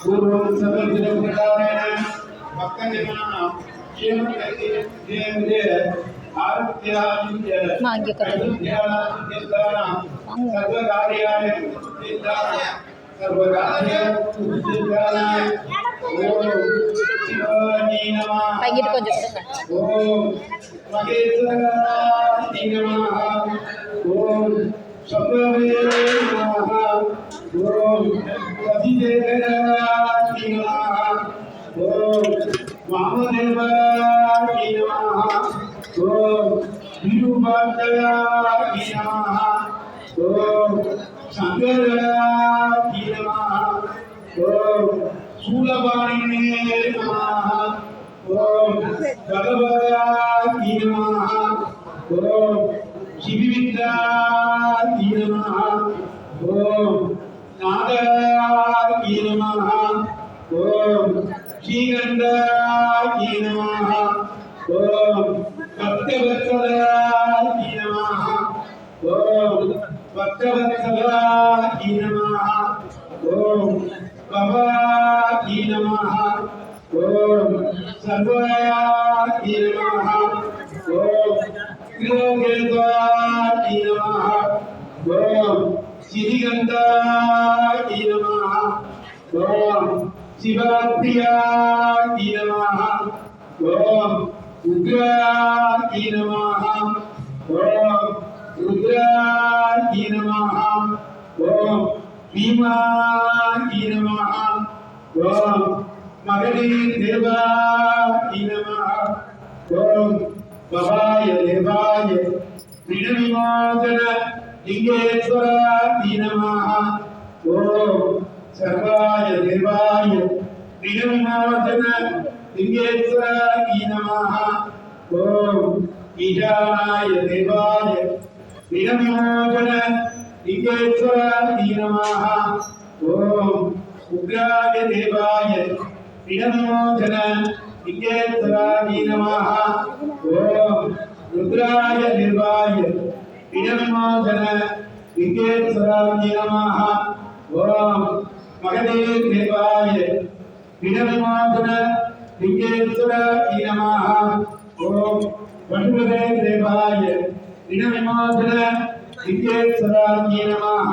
పూర్వం సమర్పితం ప్రకారేణ భక్తజనాన సర్వకార్యాణి సర్వకార్యాణి பையிட்டு கொஞ்சம் வாமதேவாய நமஹ ஓம் நிருபாதயாய நமஹ ஓம் சங்கர சூலபாணினே நமः ஓம் பகவதாய நமः ஓம் சிவிவித்தாய நமः ஓம் நாதாய நமः ஓம் ஸ்ரீகண்டாய சர்வாய நமः ஓம் கிலோகேதாய நமः ஓம் சிறிகந்தாய நமः ஓம் சிவாப்பியாய நமः ஓம் உக்ராய நமः ஓம் ருத்ராய நமः ஓம் பீமாய நமः ஓம் மகளிர் தேவாய நமः ஓம் பவாய தேவாய பிணவிமோதன லிங்கேஸ்வராய நமः ஓம் சர்வாய தேவாய பிணவிமோதன லிங்கேஸ்வராய நமः ஓம் ஈசானாய தேவாய பிணவிமோதன லிங்கேஸ்வராய நமः ஓம் உக்ராய தேவாய பிணவிமோதன லிங்கேஸ்வராய நமः ஓம் ருத்ராய நிர்வாய பிணவிமோதன லிங்கேஸ்வராய நமः ஓம் மகதேவ தேவாய பிணவிமோதன லிங்கேஸ்வராய நமः ஓம் வண்டுகதே தேவாய பிணவிமோதன லிங்கேஸ்வராய நமः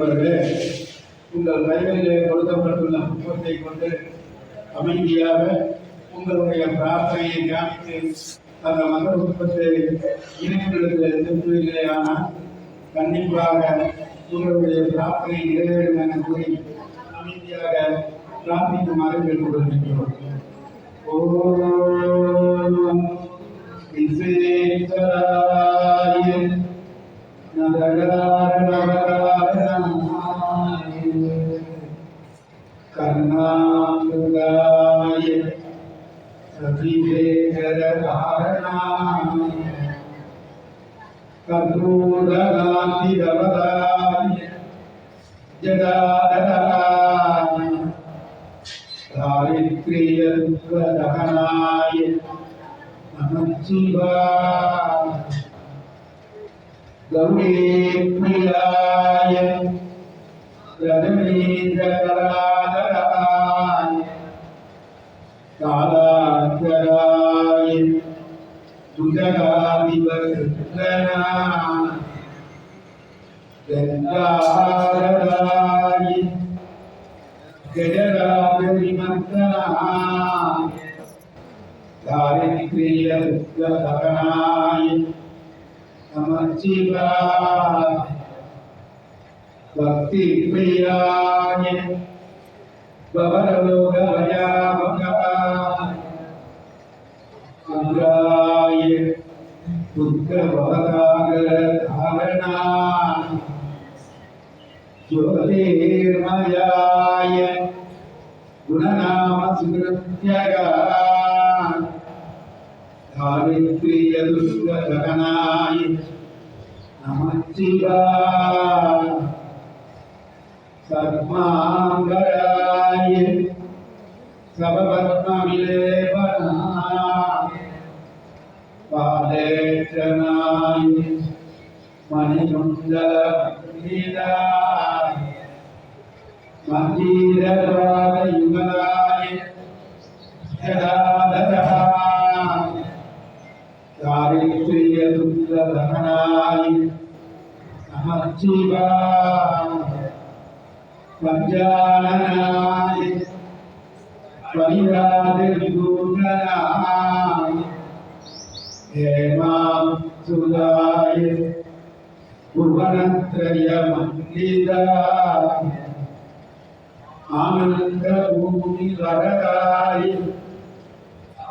நண்பர்களே உங்கள் கைகளிலே கொடுக்கப்பட்டுள்ள புத்தகத்தை கொண்டு அமைதியாக உங்களுடைய பிரார்த்தனையை காமித்து அந்த மத புத்தகத்தை இணையங்களுக்கு திருப்புவீர்களே ஆனால் கண்டிப்பாக உங்களுடைய பிரார்த்தனை நிறைவேறும் என கூறி அமைதியாக பிரார்த்திக்குமாறு கேட்டுக்கொள்கின்றோம் ஓம் விஸ்வேஸ்வராய நரகார परमात्मनाय प्रतिभेदकारणाय कपूरगान्धिरवदाय जगादराय दारिद्र्यदहनाय नमः शिवाय गौरे प्रियाय दारिद्र्यदुःखभरणाय नमः शिवाय भक्तिप्रियाय भवरोगभयामकाय अङ्गाय ज्योतिर्मयाय गुणनाम सुकृत्यगा धारित्र्यदुष्टगणाय नमः शिवाय सद्माङ्गलाय सबपद्मविलेपनाय पादेशनाय मणिकुण्डलमण्डिताय नमः शिवाय पञ्चाननाय परिराजविभूषणाय हेमां सुदाय भुवनत्रयमण्डिताय आनन्दभूमिवरदाय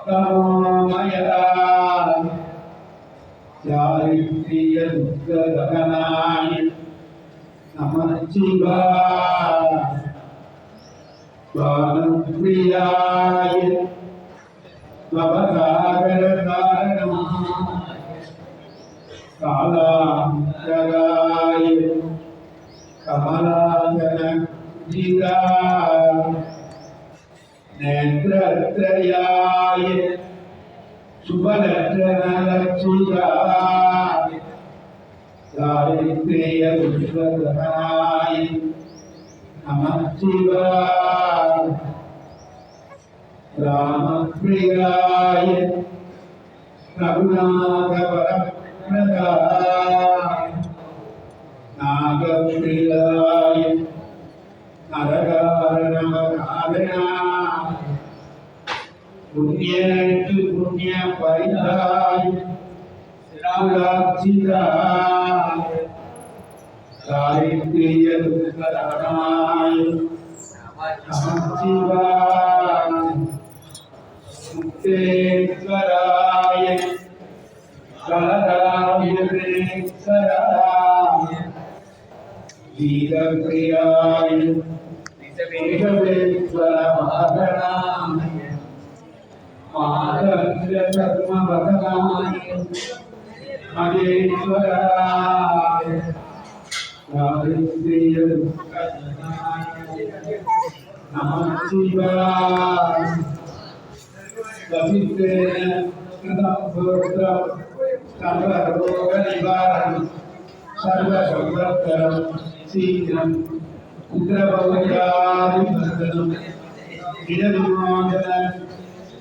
तमोमयदाय चारित्र्यदुःखदहनाय नमः शिवाय நம சிவானப்பிரியாய பவசாகர காலாந்தராய கமலாசன நேத்திரத்ரயாய சுபலட்சணலட்சுதாய சாரித்ரிய உத்வதனாய் நமச்சிவாய் ராமப்பிரியாய ரகுநாதவரப்பிரதாய் நாகப்பிரியாய நரகாரணவராதனா புண்ணியேட்டு புண்ணிய பரிதாய் മുക്തേശ്വരായ കലരായ വീരപ്രിയായ മാധവ കർമ്മ വകനായ सर्वरोगनिवारणं सर्वसौभत्रं शीघ्रं पुत्रभोजादिवर्धनं इदविमोदनं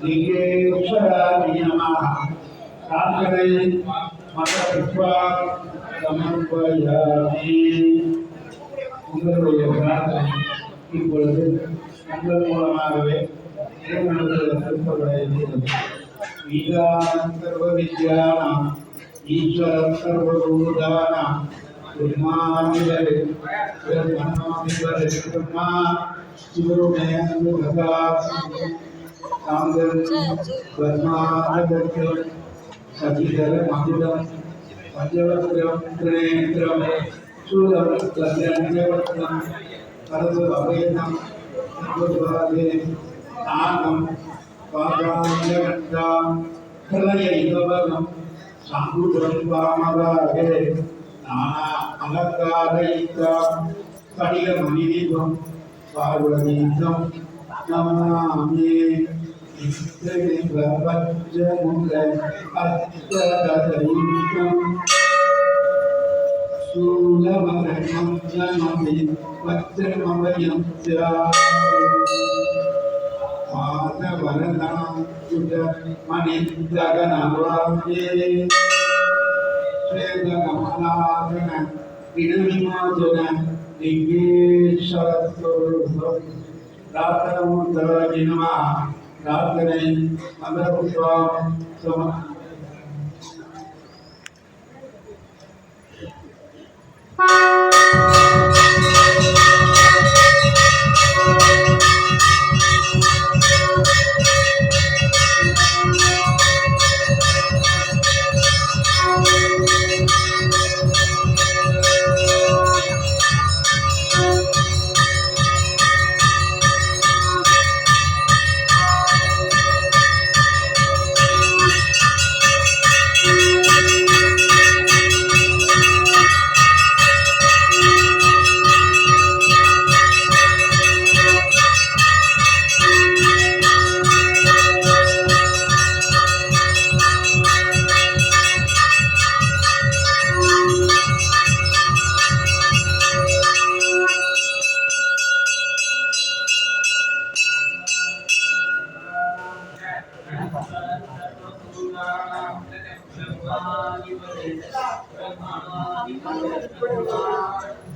निगे उपरामि नमः साधनै சமர்ப்பயாமி உங்களுடைய பிரார்த்தனை இப்பொழுது உங்கள் மூலமாகவே இறைவனுக்கு திருப்படைகிறது ஈகானம் சர்வ வித்யானாம் ஈஸ்வரம் சர்வபூதானாம் பிரம்மாவிவரே பிரம்மணாவிவரே பிரம்மா சிவருமேந்து சதிதர மகிதம் பஞ்சவத்திரம் சூலம் தத்யஞ்சவத்திரம் பரது அபேதம் நவத்வாதே நாகம் பாகாஞ்சகண்டாம் ஹிருதயைகவகம் சங்குடம் வாமதாகே நானா அலங்காரயித்தாம் கடிக மணிதீபம் பார்வதீதம் நமாமி சூலமரணம் ஜனமி வத்திரமவயம் மாதவரதாம் சுட மணிந்தகனவாயே ஸ்வேதகமலாகன இடவிமோஜன லிங்கேஸ்வரஸ்வரூபம் लाभ करें अगर उसका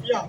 Yeah.